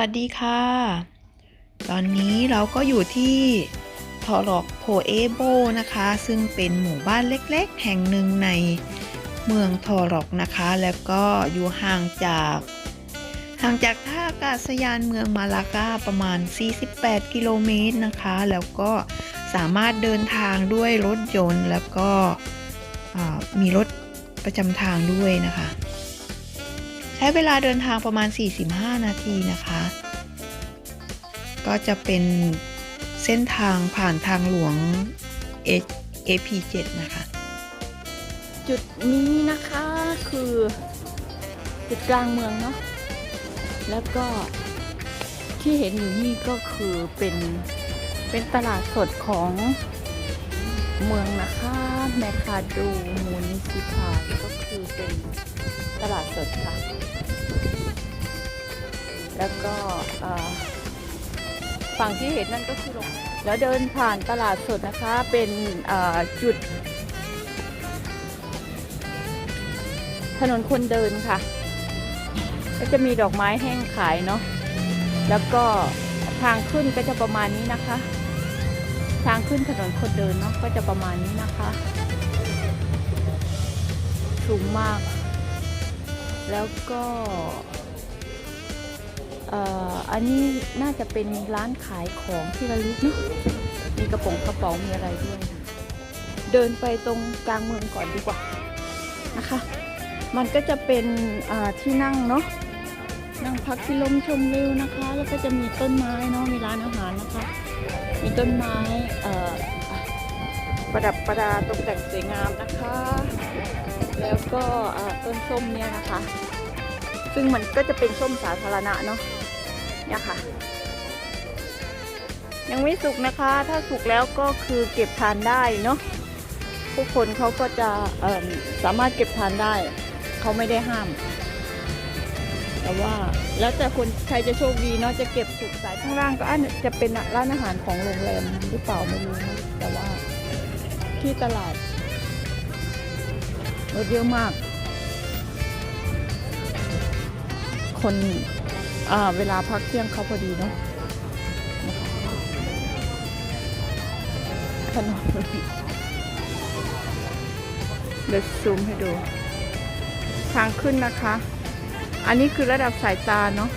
วัสดีค่ะ ตอนนี้เราก็อยู่ที่ทอรอกโพเอโบนะคะ ซึ่งเป็นหมู่บ้านเล็กๆ แห่งหนึ่งในเมืองทอรอกนะคะ แล้วก็อยู่ห่างจากห่างจากท่าอากาศยานเมืองมาลากาประมาณ 48 กิโลเมตรนะคะ แล้วก็สามารถเดินทางด้วยรถยนต์แล้วก็มีรถประจำทางด้วยนะคะ ช้เวลาเดินทางประมาณ 45 นาทีนะคะ ก็จะเป็นเส้นทางผ่านทางหลวง AP7 นะคะ จุดนี้นะคะคือจุดกลางเมืองเนาะแล้วก็ที่เห็นอยู่นี่ก็คือเป็นเป็นตลาดสดของเมืองนะคะแมคคาดูมูนิซิพาก็คือเป็นตลาดสดค่ะ แล้วก็ฝั่งที่เห็นนั่นก็คือโรงแล้วเดินผ่านตลาดสดนะคะเป็นจุด ถนนคนเดินค่ะ ก็จะมีดอกไม้แห้งขายเนาะแล้วก็ทางขึ้นก็จะประมาณนี้นะคะ ทางขึ้นถนนคนเดินเนาะก็จะประมาณนี้นะคะสูงมาก แล้วก็ อันนี้น่าจะเป็นร้านขายของที่ระลึกเนาะมีกระป๋องกระเป๋ามีอะไรด้วยนะเดินไปตรงกลางเมืองก่อนดีกว่านะคะ มันก็จะเป็นที่นั่งเนาะนั่งพักที่ลมชมวิวนะคะ แล้วก็จะมีต้นไม้เนาะมีร้านอาหารนะคะ มีต้นไม้ประดับประดาตกแต่งสวยงามนะคะ แล้วก็ต้นส้มเนี่ยนะคะ ซึ่งมันก็จะเป็นส้มสาธารณะเนาะ เนี่ยค่ะ ยังไม่สุกนะคะ ถ้าสุกแล้วก็คือเก็บทานได้เนาะผู้คนเขาก็จะสามารถเก็บทานได้ เขาไม่ได้ห้าม แต่ว่าแล้วแต่คนใครจะโชคดีเนาะจะเก็บสุกสายข้างล่างก็อันจะเป็นร้านอาหารของโรงแรมหรือเปล่าไม่รู้แต่ว่าที่ตลาดรถเยอะมาก คน เวลาพักเที่ยงเขาพอดีเนาะถนนเดี๋ยวซูมให้ดู ทางขึ้นนะคะ อันนี้คือระดับสายตาเนาะ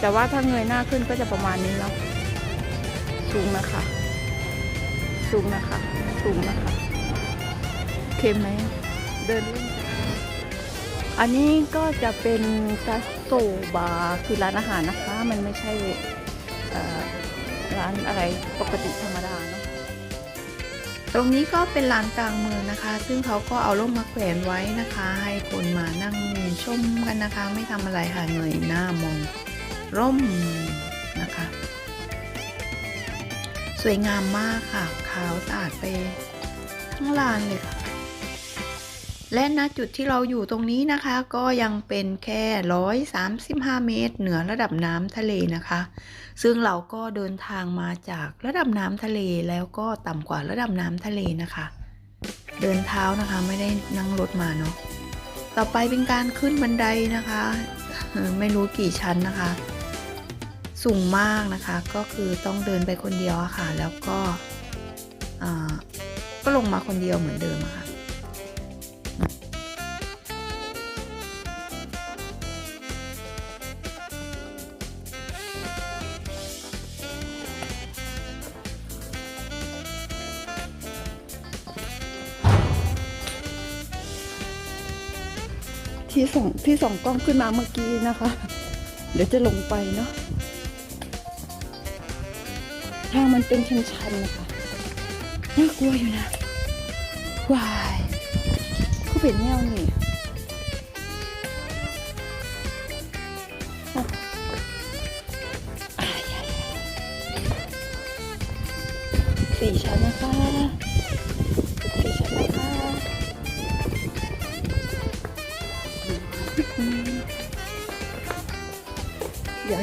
แต่ว่าถ้าเงยหน้าขึ้นก็จะประมาณนี้เนาะสูงนะคะ สูงนะคะ สูงนะคะโอเคไหมเดินเล่นอันนี้ก็จะเป็นกาส โตบาร์คือร้านอาหารนะคะ มันไม่ใช่ร้านอะไรปกติธรรมดาเนาะตรงนี้ก็เป็นลานกลางเมืองนะคะ ซึ่งเขาก็เอาร่มมาแขวนไว้นะคะ ให้คนมานั่งชมกันนะคะ ไม่ทำอะไรค่ะเงยหน้ามองร่มนะคะ สวยงามมากค่ะ ขาวสะอาดไปทั้งลานเลยค่ะ และณจุดที่เราอยู่ตรงนี้นะคะ ก็ยังเป็นแค่ 135 เมตร เหนือระดับน้ำทะเลนะคะ ซึ่งเราก็เดินทางมาจากระดับน้ำทะเลแล้วก็ต่ำกว่าระดับน้ำทะเลนะคะ เดินเท้านะคะไม่ได้นั่งรถมาเนาะต่อไปเป็นการขึ้นบันไดนะคะ ไม่รู้กี่ชั้นนะคะ สูงมากนะคะ ก็คือต้องเดินไปคนเดียวอะค่ะ แล้วก็ก็ลงมาคนเดียวเหมือนเดิมอะค่ะ ที่ส่องที่ส่องกล้องขึ้นมาเมื่อกี้นะคะ เดี๋ยวจะลงไปเนาะทางมันเป็นชันๆนะคะน่ากลัวอยู่นะวายเขาเป็นแนวนี่สี่ชั้นนะคะ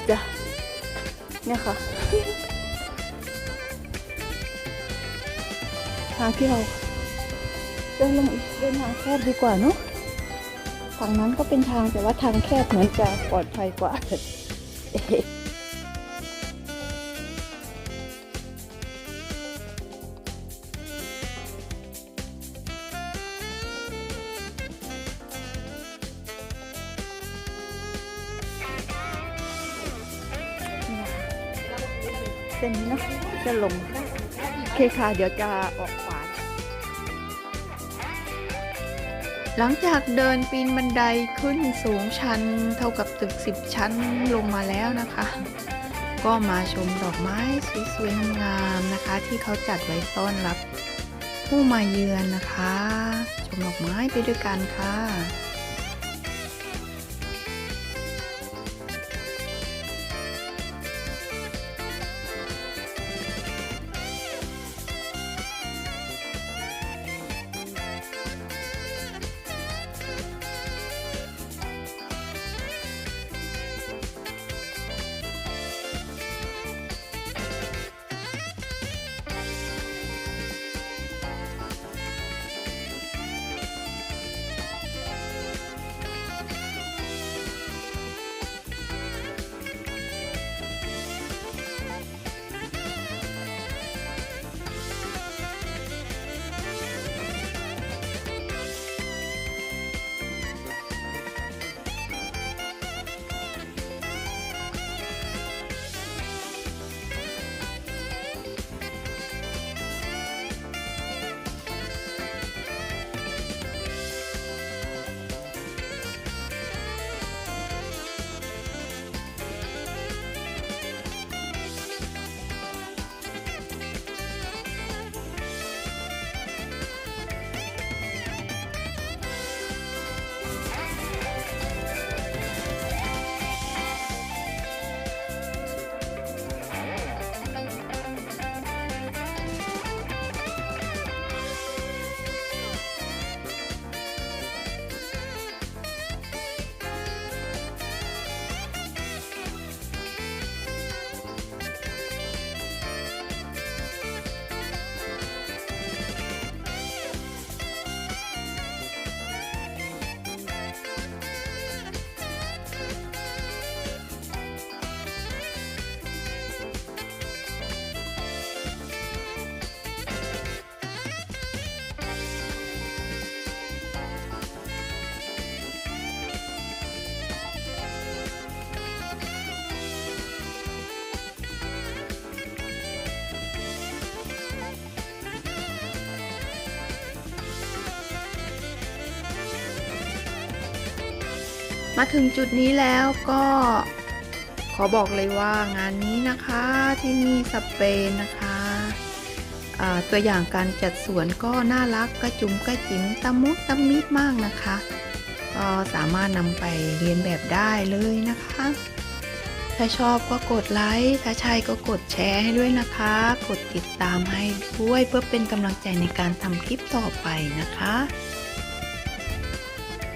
จะเนี่ยค่ะ ทางที่เราเดินลงเดินทางแคบดีกว่าเนอะฝั่งนั้นก็เป็นทางแต่ว่าทางแคบเหมือนจะปลอดภัยกว่า ส้นนี้เนาะจะลงโอเคค่ะ เดี๋ยวจะออกขวาหลังจากเดินปีนบันไดขึ้นสูงชันเท่ากับตึกสิบชั้นลงมาแล้วนะคะ ก็มาชมดอกไม้สวยๆงามๆนะคะ ที่เขาจัดไว้ต้อนรับผู้มาเยือนนะคะ ชมดอกไม้ไปด้วยกันค่ะ มาถึงจุดนี้แล้วก็ขอบอกเลยว่างานนี้นะคะที่นี่สเปนนะคะตัวอย่างการจัดสวนก็น่ารักกระจุมกระจิ๋มตะมุตะมิดมากนะคะก็สามารถนำไปเรียนแบบได้เลยนะคะ ถ้าชอบก็กดไลค์ถ้าใช่ก็กดแชร์ให้ด้วยนะคะ กดติดตามให้ด้วยเพื่อเป็นกำลังใจในการทำคลิปต่อไปนะคะ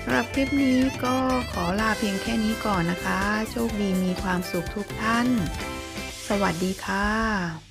ำหรับคลิปนี้ก็ขอลาเพียงแค่นี้ก่อนนะคะ โชคดีมีความสุขทุกท่าน สวัสดีค่ะ